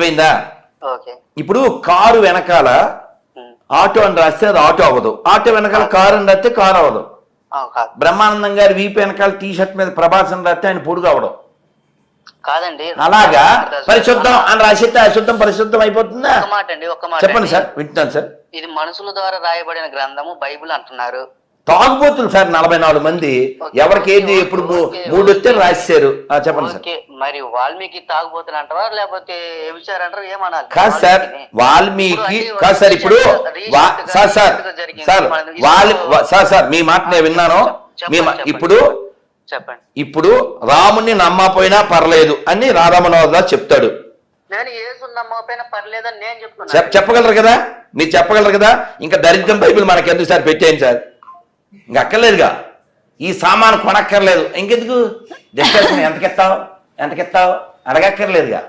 అర్థమైందా ఇప్పుడు కారు వెనకాల. ఆటో అని రాస్తే అది ఆటో అవ్వదు. ఆటో వెనకాల కారు అని రాస్తే కారు అవ్వదు. బ్రహ్మానందం గారి వీపు వెనకాల టీ షర్ట్ మీద ప్రభాస్ అని రాస్తే ఆయన పొడుగు అవడం కాదండి. అలాగా? పరిశుద్ధం అని రాసిస్తే అశుద్ధం పరిశుద్ధం అయిపోతుందా? ఒక మాట అండి ఒక మాట చెప్పండి. సార్ వింటున్నాను సార్. ఇది మనుషుల ద్వారా రాయబడిన గ్రంథము బైబిల్ అంటున్నారు. తాగుబోతులు సార్ నలభై నాలుగు మంది. ఎవరికి ఏది ఎప్పుడు మూ- మూడు వస్తే రాశారు ఆ, చెప్పండి సార్. మరి వాల్మీకి తాగుబోతులు అంటారా లేకపోతే ఏమిచారు అంటారు ఏమనాలి? కాదు సార్. వాల్మీకి. ఇప్పుడు కాదు సార్ ఇప్పుడు సార్ సార్. సార్ వాల్ సార్ సార్ మీ మాట నేను విన్నాను. మీ. ఇప్పుడు చెప్పండి. ఇప్పుడు రాముని నమ్మపోయినా పర్లేదు అని రాధామనోహర్ చెప్తాడు. నేను పర్లేదని నేను చెప్పగలరు కదా? మీరు చెప్పగలరు కదా? ఇంకా దరిద్రం బైబిల్ మనకి ఎందుకు సార్ పెట్టేయండి సార్? ఇంకా అక్కర్లేదుగా. ఈ సామాను కొనక్కర్లేదు. ఇంకెందుకు? డిస్కషన్ ఎంతకెత్తావు ఎంతకెత్తావు అడగక్కర్లేదుగా.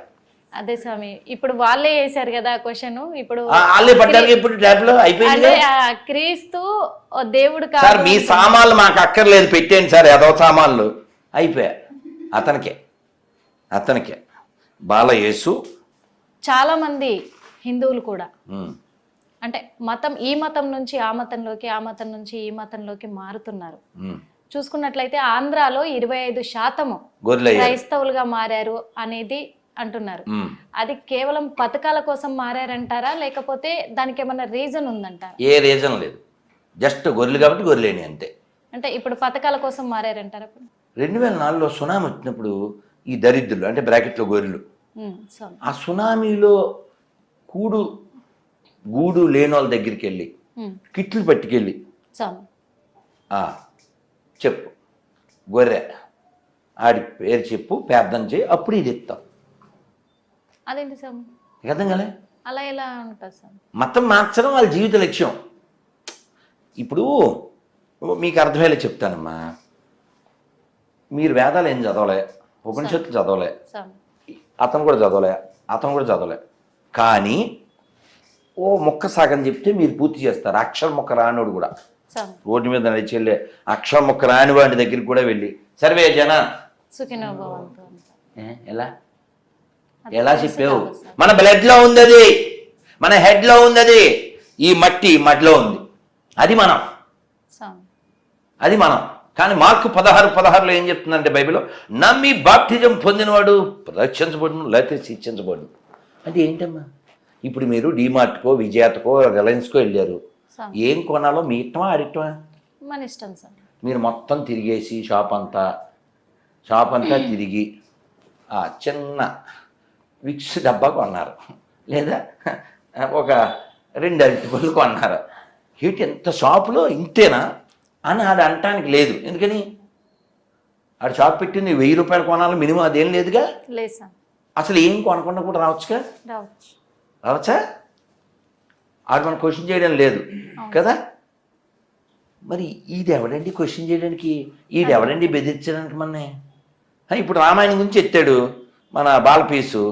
అదే స్వామి ఇప్పుడు వాళ్ళే వేశారు కదా క్వశ్చన్ ఇప్పుడు వాళ్ళే పడ్డానికి ఇప్పుడు ట్యాబ్లో అయిపోయింది క్రీస్తు దేవుడు సార్ కాదు మీ సామాన్లు మాకు అక్కర్లేదు పెట్టేయండి సార్ ఏదో సామాన్లు. అయిపోయా. అతనికే. అతనికే. బాలయేసు. చాలా మంది హిందువులు కూడా. అంటే మతం ఈ మతం నుంచి ఆ మతంలోకి ఆ మతం నుంచి ఈ మతంలోకి మారుతున్నారు. చూసుకున్నట్లయితే ఆంధ్రాలో ఇరవై ఐదు శాతము క్రైస్తవులుగా మారారు అనేది అంటున్నారు. అది కేవలం పథకాల కోసం మారారంటారా? లేకపోతే దానికి ఏమైనా రీజన్ ఉందంటారా? ఏ రీజన్ లేదు. జస్ట్ గొర్రెలు కాబట్టి గొర్రెలేని అంతే. అంటే ఇప్పుడు పథకాల కోసం మారారంటారా? రెండు వేల నాలుగులో సునామీ వచ్చినప్పుడు ఈ దరిద్రులు అంటే బ్రాకెట్లో గొర్రెలు ఆ సునామీలో కూడు గూడు లేని వాళ్ళ దగ్గరికి వెళ్ళి కిట్లు పట్టుకెళ్ళి. చెప్పు. గొర్రె. ఆడి పేరు చెప్పు ప్రార్థన చేయి అప్పుడు ఇది ఇస్తాం అదేంటి స్వామి నీకు అర్థం కాలే? అలా ఎలా ఉంటుంది స్వామి మతం మార్చడం వాళ్ళ జీవిత లక్ష్యం. ఇప్పుడు మీకు అర్థమయ్యేలా చెప్తానమ్మా. మీరు వేదాలు ఏం చదవలే? ఉపనిషత్తులు చదవలే? అతను కూడా చదవలే? అతను కూడా చదవలే? కానీ ఓ మొక్క సాగని చెప్తే మీరు పూర్తి చేస్తారు. అక్షర మొక్క రానోడు కూడా. రోడ్డు మీద నడిచి వెళ్ళే అక్షర మొక్క రాని వాడి దగ్గరికి కూడా వెళ్ళి సర్వే జన ఎలా? ఎలా చెప్పావు. మన బ్లడ్లో ఉంది అది మన హెడ్లో ఉంది అది ఈ మట్టి మడిలో ఉంది. అది మనం. అది మనం. కానీ మార్కు పదహారు పదహారులో ఏం చెప్తుందంటే బైబిల్లో నమ్మి బాప్టిజం పొందినవాడు రక్షించబడును లేకపోతే శిక్షించబడు అంటే ఏంటమ్మా? ఇప్పుడు మీరు డీమార్ట్కో విజేతకో రిలయన్స్కో వెళ్ళారు. ఏం కొనాలో మీ ఇష్టమా అడిగటమా మన ఇష్టం స్వామి మీరు మొత్తం తిరిగేసి షాప్ అంతా షాప్ అంతా తిరిగి ఆ చిన్న విక్స్ డబ్బా కొన్నారు. లేదా ఒక రెండు అరటిపళ్ళు కొన్నారు. హీట్ ఎంత షాపులో ఇంతేనా అని అది అనటానికి లేదు. ఎందుకని? ఆడు షాప్ పెట్టింది వెయ్యి రూపాయలు కొనాలి మినిమం అదేం లేదుగా? లేదు అసలు ఏం కొనకుండా కూడా రావచ్చుగా? రావచ్చు. రావచ్చా ఆడు మనం క్వశ్చన్ చేయడం లేదు. కదా? మరి ఇది ఎవడండి క్వశ్చన్ చేయడానికి? ఈడు ఎవడండి బెదిరించడానికి మన ఇప్పుడు రామాయణం గురించి ఎత్తాడు మన బాలపీసు.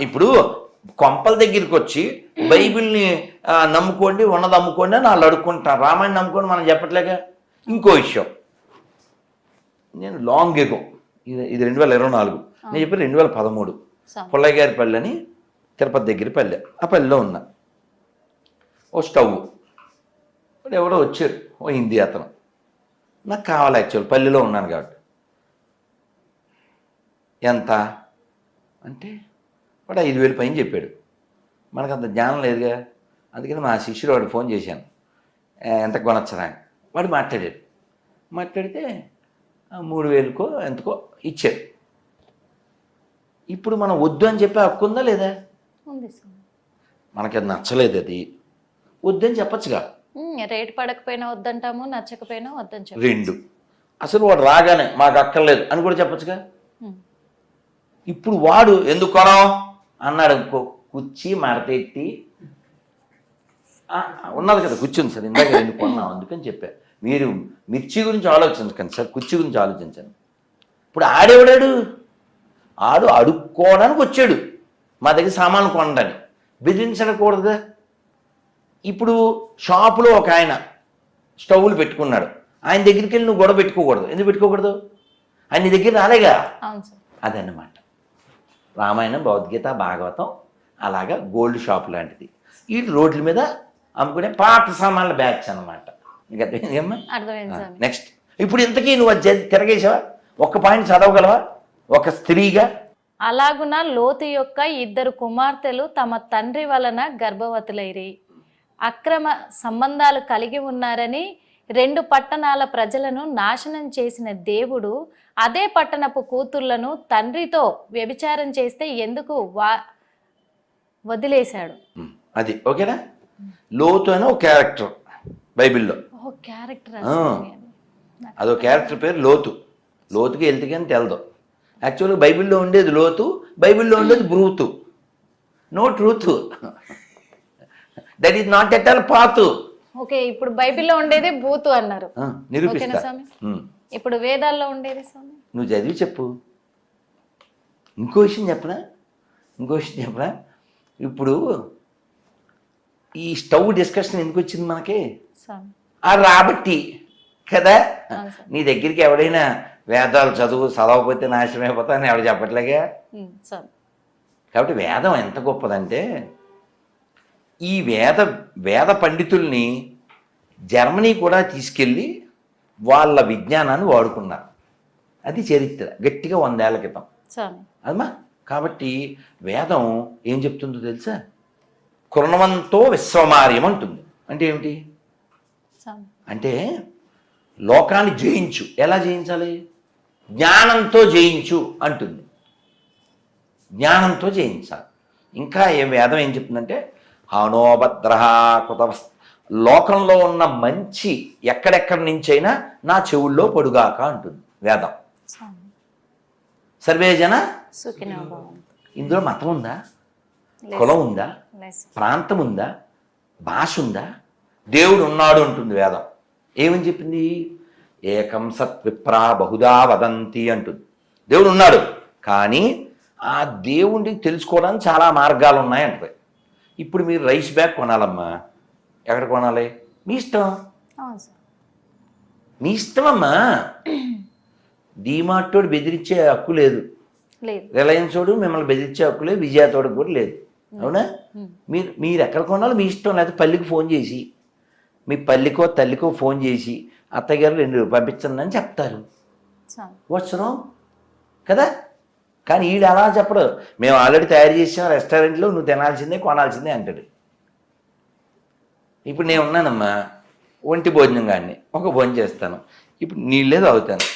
ఇప్పుడు కొంపల దగ్గరికి వచ్చి బైబిల్ని నమ్ముకోండి ఉన్నది అమ్ముకోండి అని వాళ్ళు అడుక్కుంటారు రామాయణం నమ్ముకోండి మనం చెప్పట్లేక ఇంకో విషయం. నేను లాంగ్ ఎగో. ఇది ఇది రెండు వేల ఇరవై నాలుగు. నేను చెప్పి రెండు వేల పదమూడు. స్వామి పుల్లయ్య గారి పల్లె అని తిరుపతి దగ్గర పల్లె. ఆ పల్లెలో ఉన్నా. ఓ స్టవ్. ఇప్పుడు ఎవడో వచ్చారు. ఓ హిందీ అతను. నాకు కావాలి యాక్చువల్ పల్లెలో ఉన్నాను కాబట్టి. ఎంత? అంటే వాడు ఐదు వేలు పైన చెప్పాడు. మనకు అంత జ్ఞానం లేదుగా. అందుకని మా శిష్యుడు వాడు ఫోన్ చేశాను. ఎంత కొనొచ్చరా? వాడు మాట్లాడాడు. మాట్లాడితే "ఆ, మూడు వేలుకో ఎంతకో ఇచ్చారు. ఇప్పుడు మనం వద్దు అని చెప్పి హక్కు ఉందా లేదా? ఉంది స్వామి మనకి అది నచ్చలేదు అది. వద్దని చెప్పచ్చుగా. ఉమ్, రేటు పడకపోయినా వద్దంటాము నచ్చకపోయినా వద్దని చెప్పు రెండు. అసలు వాడు రాగానే మాకు అక్కర్లేదు అని కూడా చెప్పచ్చుగా. ఉమ్, ఇప్పుడు వాడు ఎందుకు కొనం అన్నాడు ఇంకో కుర్చీ మడతెట్టి "ఆ, ఉన్నది కదా కుర్చీ ఉంది సార్ ఇందాక రెండు కొన్నాం అందుకని చెప్పా. మీరు మిర్చి గురించి ఆలోచించకండి సార్ కుర్చీ గురించి ఆలోచించండి. ఇప్పుడు ఆడేవాడాడు? ఆడు అడుక్కోవడానికి వచ్చాడు. మా దగ్గర సామాన్లు కొనడానికి. బెదిరించకూడదు ఇప్పుడు షాపులో ఒక ఆయన స్టవ్లు పెట్టుకున్నాడు. ఆయన దగ్గరికి వెళ్ళి నువ్వు గొడవ పెట్టుకోకూడదు. ఎందుకు పెట్టుకోకూడదు? ఆయన నీ దగ్గర రాలేగా? అదన్నమాట. రామాయణం భగవద్గీత భాగవతం అలాగా గోల్డ్ షాప్ లాంటిది. ఈ రోడ్ల మీద అమ్ముకునే పాత సామాన్ల బ్యాచ్ అనమాట నెక్స్ట్ ఇప్పుడు ఇంతకీ నువ్వు అది తిరగేసావా ఒక్క పాయింట్ చదవగలవా? ఒక స్త్రీగా? అలాగున లోతు యొక్క ఇద్దరు కుమార్తెలు తమ తండ్రి వలన గర్భవతులైరి. అక్రమ సంబంధాలు కలిగి ఉన్నారని రెండు పట్టణాల ప్రజలను నాశనం చేసిన దేవుడు అదే పట్టణపు కూతుర్లను తండ్రితో వ్యభిచారం చేస్తే ఎందుకు వా వదిలేశాడు? అది ఓకేనా? లోతు అని ఒక క్యారెక్టర్ బైబిల్లో. క్యారెక్టర్. అదో క్యారెక్టర్ పేరు లోతు. లోతుకి వెళ్తే కానీ తెలదు. యాక్చువల్గా బైబిల్లో ఉండేది లోతు బైబిల్లో ఉండేది బ్రూతు. No truth that is not at all Paathu okay ఇప్పుడు బైబిల్లో ఉండేది బూతు అన్నారు. నిరూపిస్తా. ఉమ్, ఇప్పుడు వేదాల్లో ఉండేది స్వామి? నువ్వు చదివి చెప్పు. ఇంకో విషయం చెప్పనా? ఇంకో విషయం చెప్పనా? ఇప్పుడు ఈ స్టవ్ డిస్కషన్ ఎందుకు వచ్చింది మనకి? ఆ రాబట్టి కదా? నీ దగ్గరికి ఎవడైనా వేదాలు చదువు చదవకపోతే నాశనం అయిపోతా అని ఎవడు చెప్పట్లేగా కాబట్టి వేదం ఎంత గొప్పదంటే ఈ వేద వేద పండితుల్ని జర్మనీ కూడా తీసుకెళ్ళి వాళ్ళ విజ్ఞానాన్ని వాడుకున్నారు. అది చరిత్ర. గట్టిగా వందేళ్ళ క్రితం. అదమ్మా కాబట్టి వేదం ఏం చెప్తుందో తెలుసా? కృణవంతో విశ్వమార్యం అంటుంది. అంటే ఏమిటి? అంటే లోకాన్ని జయించు. ఎలా జయించాలి? జ్ఞానంతో జయించు అంటుంది. జ్ఞానంతో జయించాలి. ఇంకా ఏ వేదం ఏం చెప్తుందంటే హానోభద్ర కృత లోకంలో ఉన్న మంచి ఎక్కడెక్కడి నుంచైనా నా చెవుల్లో పొడుగాక అంటుంది వేదం. స్వామి. సర్వే జన సుఖినో భవంతు ఇందులో మతం ఉందా. కులం ఉందా. ప్రాంతం ఉందా? భాష ఉందా? దేవుడు ఉన్నాడు అంటుంది వేదం. ఏమని చెప్పింది? ఏకం సత్ విప్రా బహుదా వదంతి అంటుంది. దేవుడు ఉన్నాడు కానీ ఆ దేవుడిని తెలుసుకోవడానికి చాలా మార్గాలు ఉన్నాయంటది ఇప్పుడు మీరు రైస్ బ్యాగ్ కొనాలమ్మా. ఎక్కడ కొనాలి? మీ ఇష్టం మీ ఇష్టమమ్మా? డీమార్టోడు బెదిరించే హక్కు లేదు. రిలయన్స్ వాడు మిమ్మల్ని బెదిరించే హక్కు లేదు. విజయతోడు కూడా లేదు. అవునా. మీరు మీరు ఎక్కడ కొనాలో మీ ఇష్టం లేకపోతే పల్లికి ఫోన్ చేసి. మీ పల్లికో తల్లికో ఫోన్ చేసి. అత్తయ్య గారు రెండు పంపించండి అని చెప్తారు వచ్చరం కదా? కానీ ఈడు అలా చెప్పడు. మేము ఆల్రెడీ తయారు చేసాం రెస్టారెంట్లో నువ్వు తినాల్సిందే కొనాల్సిందే అంటాడు. ఇప్పుడు నేను ఉన్నానమ్మా ఒంటి భోజనం కానీ ఒక భోజనం చేస్తాను. ఇప్పుడు నీళ్ళే తాగుతాను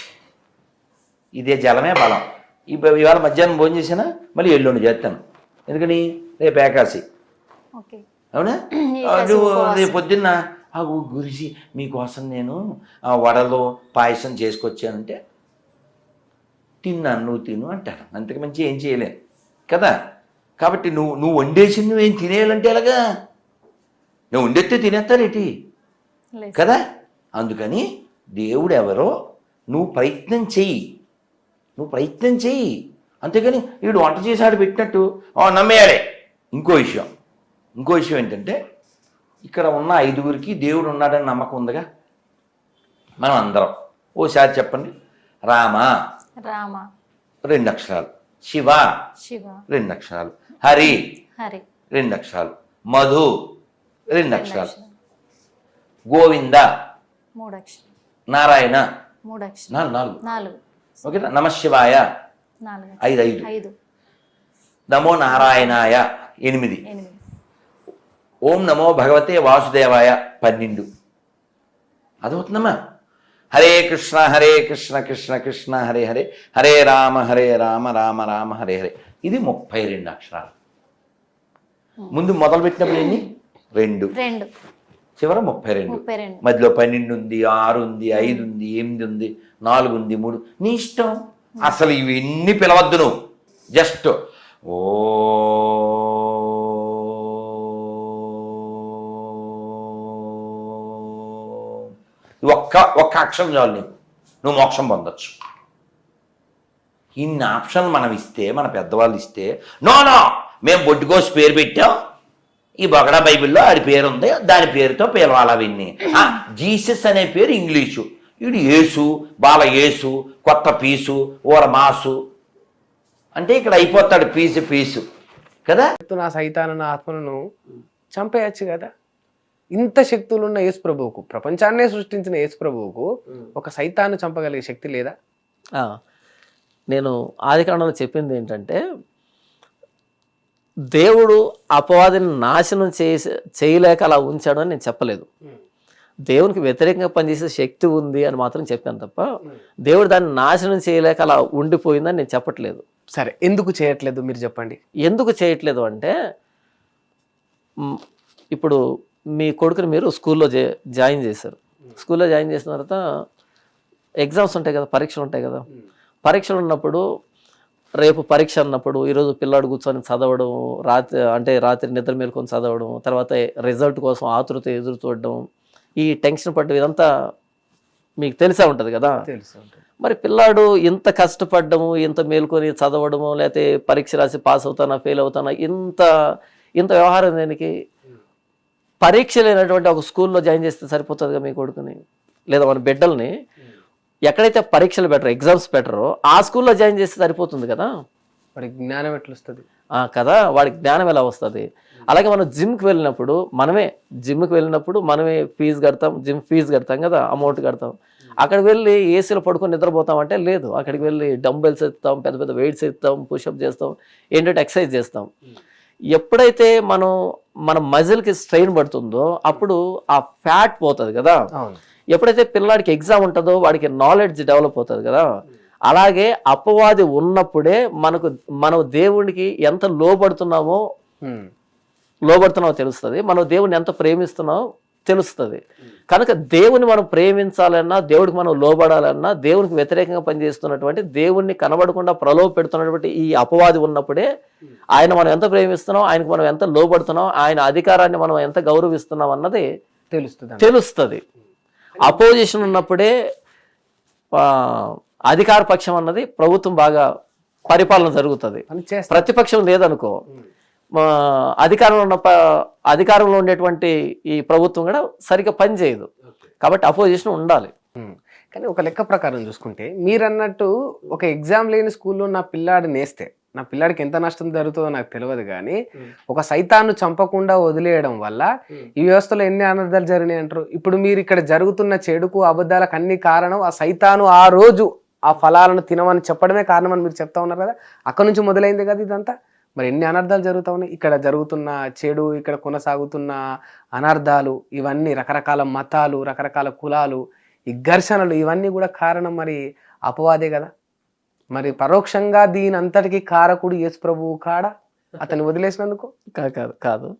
ఇదే జలమే బలం. ఇప్పుడు ఇవాళ మధ్యాహ్నం భోజనం చేసినా మళ్ళీ ఎల్లుండి చేస్తాను. ఎందుకని? రేపు ఏకాశి. అవునా? నువ్వు. రేపు పొద్దున్న ఆ గు- గురిసి మీకోసం నేను ఆ వడలో పాయసం చేసుకొచ్చానంటే తిన్నాను నువ్వు తిను అంటారు. అంతకు మంచి ఏం చేయలేను. కదా? కాబట్టి నువ్వు నువ్వు వండేసింది నువ్వేం తినేయాలంటే ఎలాగా? నువ్వు వండేస్తే తినేస్తారేటి కదా? అందుకని దేవుడు ఎవరో నువ్వు ప్రయత్నం చెయ్యి. నువ్వు ప్రయత్నం చెయ్యి. అంతేగాని వీడు వంట చేసాడు పెట్టినట్టు. "ఆ, నమ్మేయాడే ఇంకో విషయం. ఇంకో విషయం ఏంటంటే ఇక్కడ ఉన్న ఐదుగురికి దేవుడు ఉన్నాడని నమ్మకం ఉందిగా? మనం అందరం. ఓసారి చెప్పండి. రామ. రామ. రెండు అక్షరాలు. శివ. శివ. రెండు అక్షరాలు. హరి. హరి. రెండు అక్షరాలు. మధు. రెండు అక్షరాలు. అక్షరం. గోవింద. మూడు అక్షరం నారాయణ. మూడు అక్షరం నాలుగు నాలుగు. ఓకేనా? నమశివాయ నాలుగు ఐదు ఐదు. ఐదు. నమో నారాయణాయ. ఎనిమిది. ఎనిమిది. ఓం నమో భగవతే వాసుదేవాయ పన్నెండు. అదవుతుందమ్మా. హరే కృష్ణ హరే కృష్ణ కృష్ణ కృష్ణ హరే హరే. హరే రామ హరే రామ రామ రామ హరే హరే. ఇది ముప్పై రెండు అక్షరాలు. ముందు మొదలు పెట్టినప్పుడు ఎన్ని? రెండు. రెండు. చివర ముప్పై రెండు. మధ్యలో పన్నెండు ఉంది ఆరు ఉంది ఐదు ఉంది ఎనిమిది ఉంది నాలుగు ఉంది మూడు. నీ ఇష్టం? అసలు ఇవన్నీ పిలవద్దు నువ్వు. జస్ట్ ఓ ఒక్క ఒక్క అక్షరం చాలు నీకు. నువ్వు మోక్షం పొందొచ్చు. ఇన్ని ఆప్షన్లు మనం ఇస్తే మన పెద్దవాళ్ళు ఇస్తే నో నో మేము బొడ్డుకోసి పేరు పెట్టాం. ఈ బొగడా బైబిల్లో ఆడి పేరు ఉంది దాని పేరుతో పిలవాలి అవన్నీ. జీసస్ అనే పేరు ఇంగ్లీషు. వీడు యేసు బాల యేసు కొత్త పీసు ఊర మాసు. అంటే ఇక్కడ అయిపోతాడు పీసు పీసు. కదా? నా సైతాను నా ఆత్మను చంపేయచ్చు కదా? ఇంత శక్తులు ఉన్న యేసు ప్రభువుకు ప్రపంచాన్నే సృష్టించిన యేసు ప్రభువుకు ఒక సైతాన్ని చంపగలిగే శక్తి లేదా? నేను ఆది కాండంలో చెప్పింది ఏంటంటే దేవుడు అపవాదిని నాశనం చేసి చేయలేక అలా ఉంచాడు అని నేను చెప్పలేదు. దేవునికి వ్యతిరేకంగా పనిచేసే శక్తి ఉంది అని మాత్రం చెప్పాను తప్ప దేవుడు దాన్ని నాశనం చేయలేక అలా ఉండిపోయిందని నేను చెప్పట్లేదు. సరే ఎందుకు చేయట్లేదు మీరు చెప్పండి? ఎందుకు చేయట్లేదు అంటే ఇప్పుడు మీ కొడుకుని మీరు స్కూల్లో జాయిన్ చేశారు. స్కూల్లో జాయిన్ చేసిన తర్వాత ఎగ్జామ్స్ ఉంటాయి కదా పరీక్షలు ఉంటాయి కదా. పరీక్షలు ఉన్నప్పుడు రేపు పరీక్ష అన్నప్పుడు ఈరోజు పిల్లాడు కూర్చొని చదవడం రాత్రి అంటే రాత్రి నిద్ర మేలుకొని చదవడం తర్వాత రిజల్ట్ కోసం ఆతృత ఎదురు చూడడం ఈ టెన్షన్ పడ్డం ఇదంతా మీకు తెలిసే ఉంటుంది కదా. మరి పిల్లాడు ఇంత కష్టపడ్డము ఇంత మేల్కొని చదవడము లేకపోతే పరీక్ష రాసి పాస్ అవుతానా ఫెయిల్ అవుతానా ఇంత ఇంత వ్యవహారం దేనికి? పరీక్ష లేనటువంటి ఒక స్కూల్లో జాయిన్ చేస్తే సరిపోతుందిగా మీ కొడుకుని లేదా మన బిడ్డల్ని. ఎక్కడైతే పరీక్షలు బెటర్ ఎగ్జామ్స్ బెటరో ఆ స్కూల్లో జాయిన్ చేస్తే సరిపోతుంది కదా? మరి జ్ఞానం ఎట్లా వస్తుంది ఆ, కదా? వాడికి జ్ఞానం ఎలా వస్తుంది? అలాగే మనం జిమ్కి వెళ్ళినప్పుడు మనమే జిమ్కి వెళ్ళినప్పుడు మనమే ఫీజు కడతాం జిమ్ ఫీజు కడతాం కదా అమౌంట్ కడతాం. అక్కడికి వెళ్ళి ఏసీలో పడుకొని నిద్రపోతాం అంటే లేదు. అక్కడికి వెళ్ళి డంబెల్స్ ఎత్తుతాం పెద్ద పెద్ద వెయిట్స్ ఎత్తుతాం పుషప్ చేస్తాం ఏంటంటే ఎక్సర్సైజ్ చేస్తాం. ఎప్పుడైతే మనం మన మజిల్కి స్ట్రెయిన్ పడుతుందో అప్పుడు ఆ ఫ్యాట్ పోతుంది కదా. ఎప్పుడైతే పిల్లాడికి ఎగ్జామ్ ఉంటుందో వాడికి నాలెడ్జ్ డెవలప్ అవుతుంది కదా. అలాగే అపవాది ఉన్నప్పుడే మనకు మనం దేవునికి ఎంత లోబడుతున్నామో. లోబడుతున్నామో తెలుస్తుంది. మనం దేవుని ఎంత ప్రేమిస్తున్నామో తెలుస్తుంది. కనుక దేవుని మనం ప్రేమించాలన్నా దేవుడికి మనం లోబడాలన్నా దేవునికి వ్యతిరేకంగా పనిచేస్తున్నటువంటి దేవుణ్ణి కనబడకుండా ప్రలోభ పెడుతున్నటువంటి ఈ అపవాది ఉన్నప్పుడే ఆయన మనం ఎంత ప్రేమిస్తున్నాం ఆయనకు మనం ఎంత లోబడుతున్నాం ఆయన అధికారాన్ని మనం ఎంత గౌరవిస్తున్నాం అన్నది తెలుస్తుంది తెలుస్తుంది. అపోజిషన్ ఉన్నప్పుడే అధికార పక్షం అన్నది ప్రభుత్వం బాగా పరిపాలన జరుగుతుంది. ప్రతిపక్షం లేదనుకో. అధికారంలో ఉన్న అధికారంలో ఉండేటువంటి ఈ ప్రభుత్వం కూడా సరిగ్గా పనిచేయదు కాబట్టి అపోజిషన్ ఉండాలి. కానీ ఒక లెక్క ప్రకారం చూసుకుంటే మీరు అన్నట్టు ఒక ఎగ్జామ్ లేని స్కూల్లో నా పిల్లాడు నేస్తే నా పిల్లాడికి ఎంత నష్టం జరుగుతుందో నాకు తెలియదు కానీ ఒక సైతాన్ని చంపకుండా వదిలేయడం వల్ల ఈ వ్యవస్థలో ఎన్ని అనర్థాలు జరిగినాయి అంటారు? ఇప్పుడు మీరు ఇక్కడ జరుగుతున్న చెడుకు అబద్ధాలకు అన్ని కారణం ఆ సైతాను ఆ రోజు ఆ ఫలాలను తినమని చెప్పడమే కారణం అని మీరు చెప్తా ఉన్నారు కదా? అక్కడ నుంచి మొదలైంది కదా ఇదంతా? మరి ఎన్ని అనర్థాలు జరుగుతా ఉన్నాయి ఇక్కడ జరుగుతున్న చెడు ఇక్కడ కొనసాగుతున్న అనర్థాలు ఇవన్నీ రకరకాల మతాలు రకరకాల కులాలు ఈ ఘర్షణలు ఇవన్నీ కూడా కారణం మరి అపవాదే కదా? మరి పరోక్షంగా దీని అంతటికి కారకుడు యేసు ప్రభువు కాడ? అతన్ని వదిలేసినందుకు? కాదు కాదు.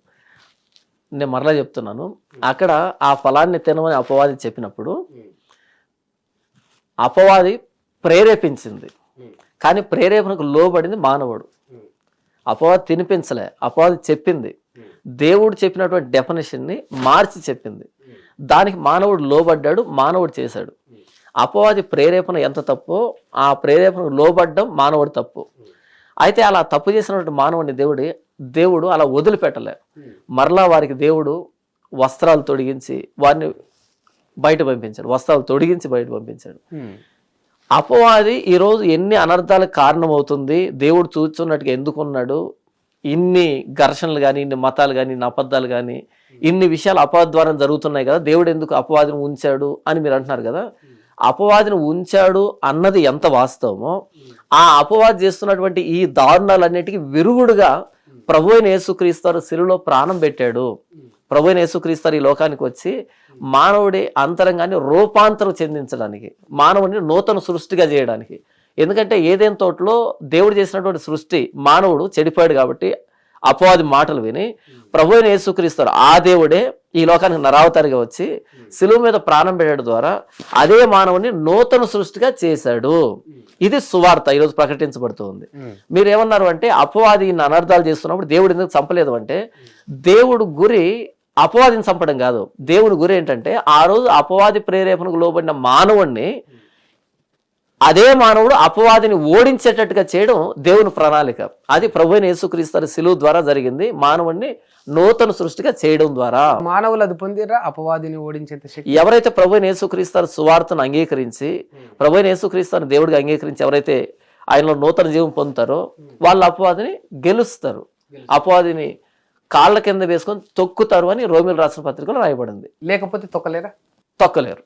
నేను మరలా చెప్తున్నాను. అక్కడ ఆ ఫలాన్ని తినమని అపవాది చెప్పినప్పుడు అపవాది ప్రేరేపించింది. కానీ ప్రేరేపణకు లోబడింది మానవుడు. అపవాది తినిపించలే అపవాది చెప్పింది. దేవుడు చెప్పినటువంటి డెఫినేషన్ని మార్చి చెప్పింది. దానికి మానవుడు లోబడ్డాడు మానవుడు చేశాడు. అపవాది ప్రేరేపణ ఎంత తప్పో ఆ ప్రేరేపణకు లోబడ్డం మానవుడు తప్పు. అయితే అలా తప్పు చేసినటువంటి మానవుడిని దేవుడి దేవుడు అలా వదిలిపెట్టలే. మరలా వారికి దేవుడు వస్త్రాలు తొడిగించి వారిని బయట పంపించాడు వస్త్రాలు తొడిగించి బయట పంపించాడు. అపవాది ఈరోజు ఎన్ని అనర్థాలకు కారణమవుతుంది? దేవుడు చూస్తున్నట్టుగా ఎందుకున్నాడు? ఇన్ని ఘర్షణలు కానీ ఇన్ని మతాలు కానీ ఇన్ని అబద్ధాలు కానీ ఇన్ని విషయాలు అపవాది ద్వారా జరుగుతున్నాయి కదా దేవుడు ఎందుకు అపవాదిని ఉంచాడు అని మీరు అంటున్నారు కదా? అపవాదిని ఉంచాడు అన్నది ఎంత వాస్తవమో ఆ అపవాది చేస్తున్నటువంటి ఈ దారుణాలన్నిటికీ విరుగుడుగా ప్రభు అయిన యేసుక్రీస్తు సిలులో ప్రాణం పెట్టాడు. ప్రభు యేసుక్రీస్తు ఈ లోకానికి వచ్చి మానవుడి అంతరంగాన్ని రూపాంతరం చెందించడానికి మానవుడిని నూతన సృష్టిగా చేయడానికి. ఎందుకంటే ఏదేం తోటలో దేవుడు చేసినటువంటి సృష్టి మానవుడు చెడిపోయాడు కాబట్టి అపవాది మాటలు విని ప్రభు అయిన యేసుక్రీస్తారు ఆ దేవుడే ఈ లోకానికి నరావతారిగా వచ్చి శిలువు మీద ప్రాణం పెట్టడం ద్వారా అదే మానవుని నూతన సృష్టిగా చేశాడు. ఇది సువార్త ఈరోజు ప్రకటించబడుతుంది మీరు ఏమన్నారు అంటే అపవాది ఇన్ని అనర్థాలు చేస్తున్నప్పుడు దేవుడు ఎందుకు చంపలేదు అంటే దేవుడు గురి అపవాదిని చంపడం కాదు. దేవుడి గురి ఏంటంటే ఆ రోజు అపవాది ప్రేరేపణకు లోబడిన మానవుణ్ణి అదే మానవుడు అపవాదిని ఓడించేటట్టుగా చేయడం దేవుని ప్రణాళిక. అది ప్రభు యేసుక్రీస్తు సిలువు ద్వారా జరిగింది. మానవుణ్ణి నూతన సృష్టిగా చేయడం ద్వారా. మానవులు అది పొందిరా? అపవాదిని ఓడించేంత శక్తి. ఎవరైతే ప్రభు యేసుక్రీస్తు సువార్తను అంగీకరించి ప్రభు యేసుక్రీస్తుని దేవుడిగా అంగీకరించి ఎవరైతే ఆయనలో నూతన జీవం పొందుతారో వాళ్ళు అపవాదిని గెలుస్తారు. అపవాదిని కాళ్ళ కింద వేసుకొని తొక్కుతారు అని రోమిల్ రాసిన పత్రికలో రాయబడింది. లేకపోతే తొక్కలేరా? తొక్కలేరు.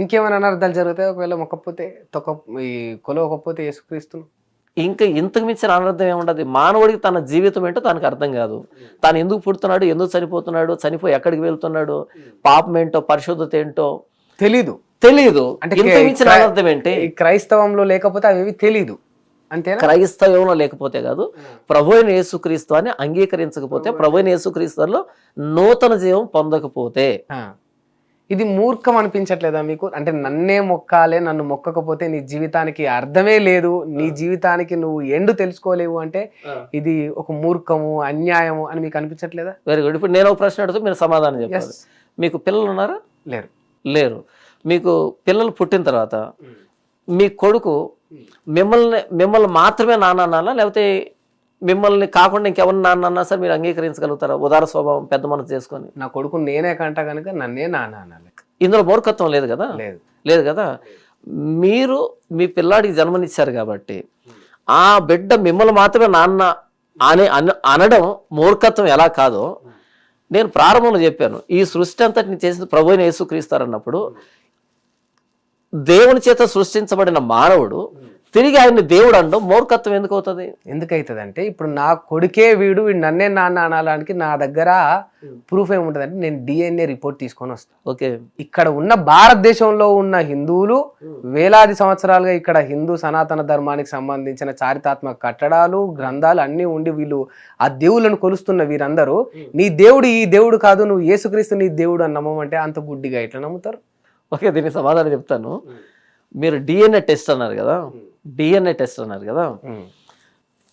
ఇంకేమైనా అనర్థాలు జరుగుతాయి ఒకవేళ మొక్కపోతే తొక్క ఈ కొలవకపోతే యేసుక్రీస్తును. ఇంకా ఇంతకు మించిన అనర్థం ఏముండదు. మానవుడికి తన జీవితం ఏంటో తనకు అర్థం కాదు. తాను ఎందుకు పుడుతున్నాడు ఎందుకు చనిపోతున్నాడు చనిపోయి ఎక్కడికి వెళ్తున్నాడు పాపం ఏంటో పరిశుద్ధత ఏంటో తెలీదు. తెలియదు అంటే ఇంత మించిన అనర్థం ఏంటి? ఈ క్రైస్తవంలో లేకపోతే అవేవి తెలీదు. అంతేనా? క్రైస్తవంలో లేకపోతే కాదు ప్రభు అయిన యేసుక్రీస్తు అని అంగీకరించకపోతే ప్రభు అయిన యేసుక్రీస్తులో నూతన జీవం పొందకపోతే. ఇది మూర్ఖం అనిపించట్లేదా మీకు? అంటే నన్నే మొక్కాలే నన్ను మొక్కకపోతే నీ జీవితానికి అర్థమే లేదు నీ జీవితానికి నువ్వు ఎండు తెలుసుకోలేవు అంటే ఇది ఒక మూర్ఖము అన్యాయము అని మీకు అనిపించట్లేదా? వెరీ గుడ్ ఇప్పుడు నేను ఒక ప్రశ్న అడుగుతూ మీరు సమాధానం చెప్పాలి. మీకు పిల్లలు ఉన్నారా? లేరు. లేరు. మీకు పిల్లలు పుట్టిన తర్వాత మీ కొడుకు మిమ్మల్ని మిమ్మల్ని మాత్రమే నాన్న అనాలా లేకపోతే మిమ్మల్ని కాకుండా ఇంకెవరిని నాన్న అన్నా సరే? మీరు అంగీకరించగలుగుతారా? ఉదార స్వభావం పెద్ద మనసు చేసుకొని. నా కొడుకు నేనే కంట కనుక నన్నే నాన్న అనాలి. ఇందులో మూర్ఖత్వం లేదు కదా? లేదు. లేదు కదా? మీరు మీ పిల్లాడికి జన్మనిచ్చారు కాబట్టి ఆ బిడ్డ మిమ్మల్ని మాత్రమే నాన్న అని అన- అనడం మూర్ఖత్వం ఎలా కాదో నేను ప్రారంభంలో చెప్పాను. ఈ సృష్టి అంతటిని చేసింది ప్రభు అయిన యేసుక్రీస్తారన్నప్పుడు దేవుని చేత సృష్టించబడిన మానవుడు తిరిగి ఆయన్ని దేవుడు అనడం మూర్ఖత్వం ఎందుకు అవుతుంది? ఎందుకైతుందంటే ఇప్పుడు నా కొడుకే వీడు వీడు నన్నే నాన్న అనడానికి నా దగ్గర ప్రూఫ్ ఏముంటుంది అంటే నేను డిఎన్ఏ రిపోర్ట్ తీసుకొని వస్తాను ఓకే. ఇక్కడ ఉన్న భారతదేశంలో ఉన్న హిందువులు వేలాది సంవత్సరాలుగా ఇక్కడ హిందూ సనాతన ధర్మానికి సంబంధించిన చారిత్రాత్మక కట్టడాలు గ్రంథాలు అన్నీ ఉండి వీళ్ళు ఆ దేవుళ్ళను కొలుస్తున్న వీరందరూ నీ దేవుడు ఈ దేవుడు కాదు నువ్వు యేసుక్రీస్తు నీ దేవుడు అని నమ్మమంటే అంత గుడ్డిగా ఎట్లా నమ్ముతారు? ఓకే దీనికి సమాధానం చెప్తాను. మీరు డిఎన్ఏ టెస్ట్ అన్నారు కదా? డిఎన్ఏ టెస్ట్ అన్నారు కదా?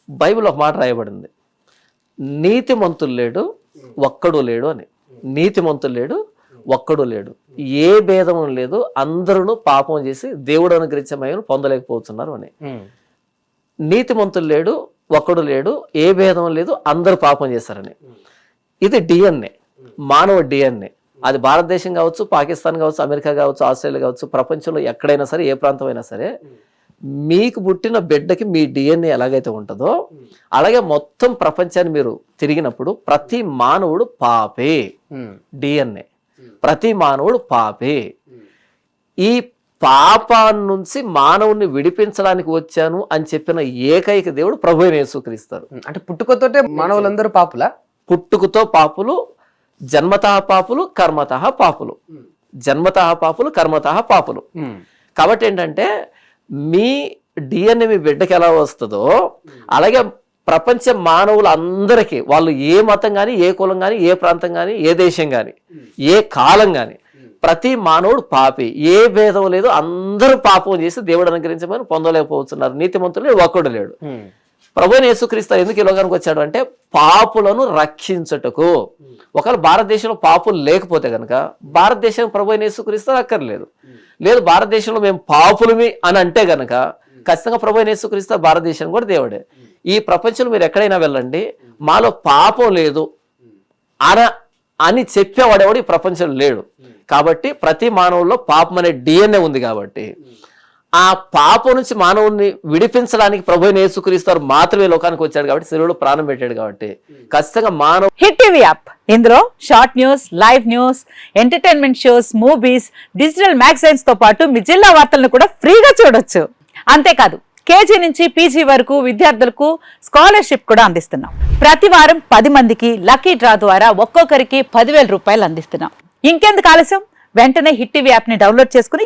బైబిల్ ఒక మాట రాయబడింది. నీతిమంతులు లేడు ఒక్కడు లేడు అని. నీతిమంతులు లేడు ఒక్కడు లేడు. ఏ భేదము లేదు అందరూ పాపం చేసి దేవుడు అనుగ్రహించే పొందలేకపోతున్నారు అని. నీతిమంతులు లేడు ఒక్కడు లేడు ఏ భేదం లేదు అందరూ పాపం చేశారని. ఇది డిఎన్ఏ మానవ డిఎన్ఏ అది భారతదేశం కావచ్చు పాకిస్తాన్ కావచ్చు అమెరికా కావచ్చు ఆస్ట్రేలియా కావచ్చు ప్రపంచంలో ఎక్కడైనా సరే ఏ ప్రాంతం అయినా సరే మీకు పుట్టిన బిడ్డకి మీ డిఎన్ఏ ఎలాగైతే ఉంటుందో అలాగే మొత్తం ప్రపంచాన్ని మీరు తిరిగినప్పుడు ప్రతి మానవుడు పాపే. డిఎన్ఏ ప్రతి మానవుడు పాపే. ఈ పాపాన్ని నుంచి మానవుని విడిపించడానికి వచ్చాను అని చెప్పిన ఏకైక దేవుడు ప్రభు యేసుక్రీస్తారు అంటే పుట్టుకతోటే మానవులందరూ పాపులా? పుట్టుకతో పాపులు జన్మతః పాపులు కర్మతః పాపులు. జన్మతః పాపులు కర్మతః పాపులు. కాబట్టి ఏంటంటే మీ డిఎన్ఏ మీ బిడ్డకి ఎలా వస్తుందో అలాగే ప్రపంచ మానవులందరికీ వాళ్ళు ఏ మతం కానీ ఏ కులం కానీ ఏ ప్రాంతం కానీ ఏ దేశం కానీ ఏ కాలం కానీ ప్రతి మానవుడు పాపి. ఏ భేదం లేదు అందరూ పాపం చేసి దేవుడు అనుగ్రహించమని పొందలేకపోతున్నారు. నీతిమంతులు లేడు, ఒక్కడు లేడు. ప్రభు యేసుక్రీస్తు ఎందుకు ఈ లోకానికి వచ్చాడు అంటే పాపులను రక్షించుటకు. ఒకవేళ భారతదేశంలో పాపులు లేకపోతే కనుక భారతదేశం ప్రభు అయిన యేసుక్రీస్తు అక్కర్లేదు. లేదు భారతదేశంలో మేము పాపులమి అని అంటే గనక ఖచ్చితంగా ప్రభు అయిన యేసుక్రీస్తు భారతదేశం కూడా దేవుడే. ఈ ప్రపంచంలో మీరు ఎక్కడైనా వెళ్ళండి మాలో పాపం లేదు అన అని చెప్పేవాడేవాడు ఈ ప్రపంచంలో లేడు. కాబట్టి ప్రతి మానవుల్లో పాపం అనే డిఎన్ఏ ఉంది కాబట్టి. ఆ పాపం నుంచి మానవుని విడిపించడానికి ప్రభు అయిన మాత్రమే లోకానికి వచ్చాడు కాబట్టి శరీరంలో ప్రాణం పెట్టాడు కాబట్టి. ఖచ్చితంగా మానవ హిట్ టీవీ యాప్. ఇందులో short news live news entertainment shows movies digital మ్యాగజైన్స్తో పాటు మీ జిల్లా వార్తలను కూడా ఫ్రీగా చూడొచ్చు. అంతేకాదు కేజీ నుంచి పీజీ వరకు విద్యార్థులకు స్కాలర్షిప్ కూడా అందిస్తున్నాం. ప్రతి వారం పది మందికి లక్కీ డ్రా ద్వారా ఒక్కొక్కరికి పదివేల రూపాయలు అందిస్తున్నాం. ఇంకెందుకు ఆలస్యం? వెంటనే హిట్ టీవీ యాప్ని డౌన్లోడ్ చేసుకుని